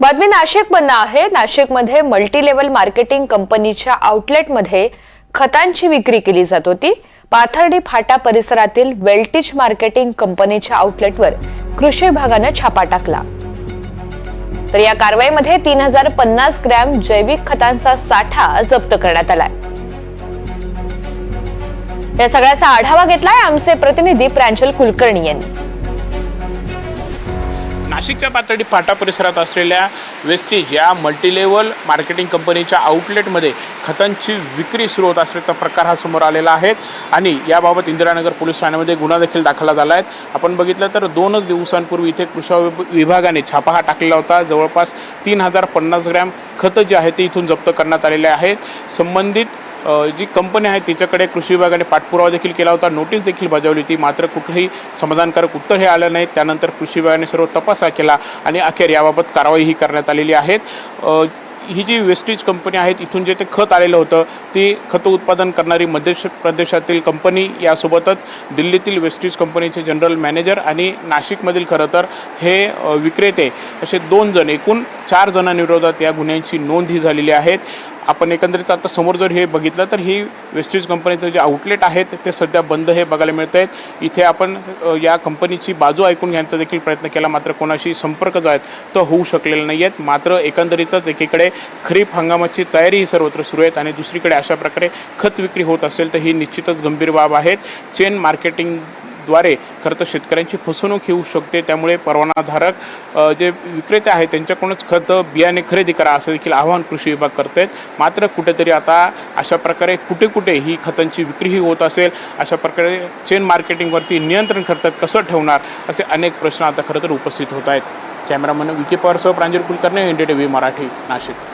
बातमी नाशिक मधनं आहे. नाशिकमध्ये मल्टी लेवल मार्केटिंग कंपनीच्या आउटलेटमध्ये खतांची विक्री केली जात होती. पाथर्डी फाटा परिसरातील वेल्टिज मार्केटिंग कंपनीच्या आउटलेटवर कृषी विभागानं छापा टाकला. तर या कारवाईमध्ये तीन हजार पन्नास ग्रॅम जैविक खतांचा साठा जप्त करण्यात आलाय. या सगळ्याचा आढावा घेतलाय आमचे प्रतिनिधी प्रांजल कुलकर्णी यांनी. नाशिकच्या पातळी फाटा परिसरात असलेल्या वेस्टीज या मल्टीलेवल मार्केटिंग कंपनीच्या आउटलेटमध्ये खतांची विक्री सुरू होत असल्याचा प्रकार हा समोर आलेला आहे. आणि याबाबत इंदिरानगर पोलीस ठाण्यामध्ये गुन्हा देखील दाखल झाला आहे. आपण बघितलं तर दोनच दिवसांपूर्वी इथे कृषी विभागाने छापा हा टाकलेला होता. जवळपास तीन हजार पन्नास ग्रॅम खतं जे आहे ते इथून जप्त करण्यात आलेले आहेत. संबंधित जी कंपनी आहे तिच्याकडे कृषी विभागाने पाठपुरावा देखील केला होता. नोटीस देखील बजावली होती. मात्र कुठलंही समाधानकारक उत्तर हे आलं नाही. त्यानंतर कृषी विभागाने सर्व तपासा केला आणि अखेर याबाबत कारवाई ही करण्यात आलेली आहे ही जी वेस्टेज कंपनी आहेत इथून जे ते खत आलेलं होतं ती खतं उत्पादन करणारी मध्य प्रदेशातील कंपनी यासोबतच दिल्लीतील वेस्टेज कंपनीचे जनरल मॅनेजर आणि नाशिकमधील खरं तर हे विक्रेते असे दोन जण एकूण चार जणांविरोधात या गुन्ह्यांची नोंद ही झालेली आहेत आपण एकंदरीत आता समोर जर हे बघितलं तर ही वेस्टीज कंपनीचं जे आउटलेट आहेत ते सध्या बंद हे बघायला मिळत आहेत इथे आपण या कंपनीची बाजू ऐकून घ्यायचा देखील प्रयत्न केला मात्र कोणाशी संपर्क जो आहे तो होऊ शकलेला नाही आहेत मात्र एकंदरीतच एकीकडे खरीप हंगामाची तयारी ही सर्वत्र सुरू आहेत आणि दुसरीकडे अशा प्रकारे खत विक्री होत असेल तर ही निश्चितच गंभीर बाब आहेत चेन मार्केटिंग द्वारे खरं तर शेतकऱ्यांची फसवणूक येऊ होऊ शकते. त्यामुळे परवानाधारक जे विक्रेते आहेत त्यांच्याकडूनच खतं बियाणे खरेदी करा असं देखील आवाहन कृषी विभाग करते मात्र कुठेतरी आता अशा प्रकारे कुठे कुठे ही खतांची विक्रीही होत असेल अशा प्रकारे चेन मार्केटिंगवरती नियंत्रण खर्च कसं ठेवणार असे अनेक प्रश्न आता खरं तर उपस्थित होत आहेत. कॅमेरामन विके पवारसह Pranjal Kulkarni N D T V Marathi Nashik.